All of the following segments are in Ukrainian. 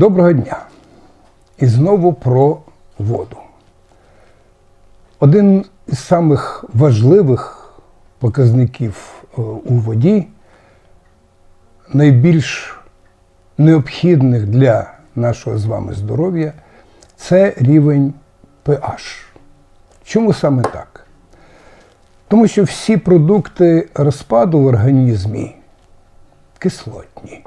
Доброго дня! І знову про воду. Один із самих важливих показників е, у воді, найбільш необхідних для нашого з вами здоров'я, це рівень pH. Чому саме так? Тому що всі продукти розпаду в організмі кислотні.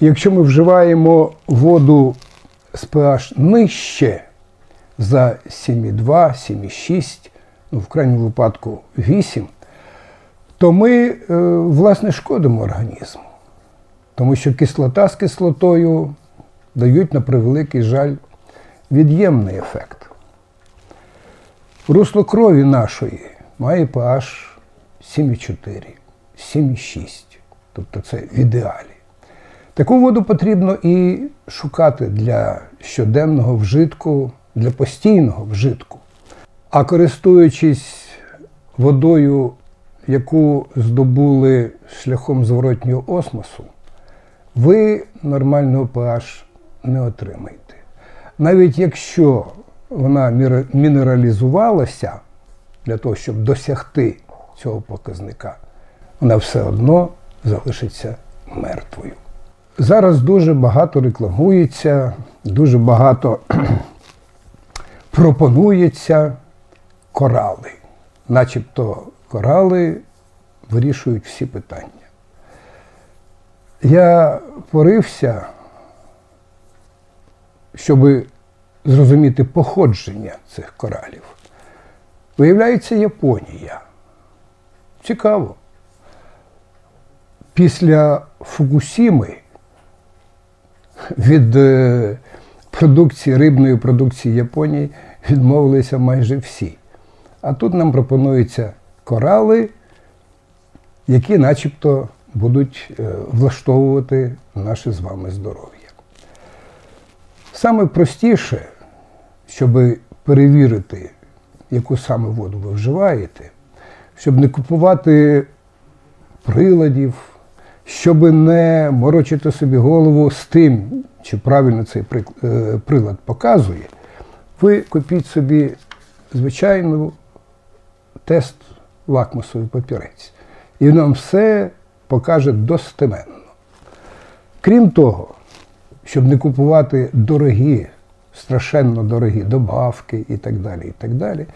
Якщо ми вживаємо воду з pH нижче за 7,2, 7,6, ну, в крайньому випадку 8, то ми, е, власне, шкодимо організму. Тому що кислота з кислотою дають, на превеликий жаль, від'ємний ефект. Русло крові нашої має pH 7,4, 7,6. Тобто це в ідеалі. Таку воду потрібно і шукати для щоденного вжитку, для постійного вжитку. А користуючись водою, яку здобули шляхом зворотнього осмосу, ви нормального pH не отримаєте. Навіть якщо вона мінералізувалася для того, щоб досягти цього показника, вона все одно залишиться мертвою. Зараз дуже багато рекламується, дуже багато пропонується корали. Начебто корали вирішують всі питання. Я порився, щоб зрозуміти походження цих коралів. Виявляється, Японія. Цікаво. Після Фукусіми від е, продукції, рибної продукції Японії відмовилися майже всі. А тут нам пропонуються корали, які начебто будуть е, влаштовувати наше з вами здоров'я. Саме простіше, щоб перевірити, яку саме воду ви вживаєте, щоб не купувати приладів, щоб не морочити собі голову з тим, чи правильно цей е, прилад показує, ви купіть собі звичайну тест лакмусовий папірець. І він вам все покаже достеменно. Крім того, щоб не купувати дорогі, страшенно дорогі добавки і так далі, і так далі,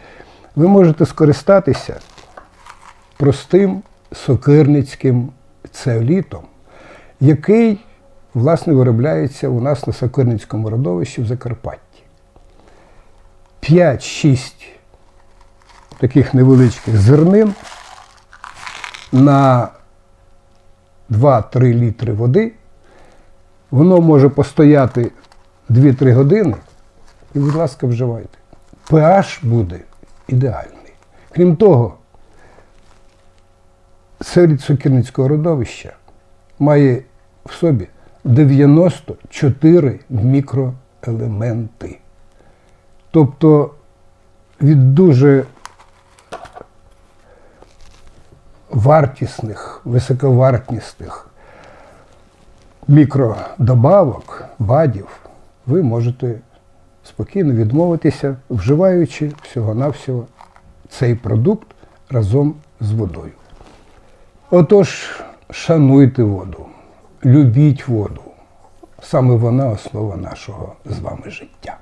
ви можете скористатися простим сокирницьким цеолітом, який, власне, виробляється у нас на Сокирницькому родовищі в Закарпатті. 5-6 таких невеличких зернин на 2-3 літри води. Воно може постояти 2-3 години, і, будь ласка, вживайте. pH буде ідеальний. Крім того, серед сокірницького родовища має в собі 94 мікроелементи. Тобто від дуже вартісних, високовартісних мікродобавок, бадів, ви можете спокійно відмовитися, вживаючи всього-навсього цей продукт разом з водою. Отож, шануйте воду, любіть воду. Саме вона основа нашого з вами життя.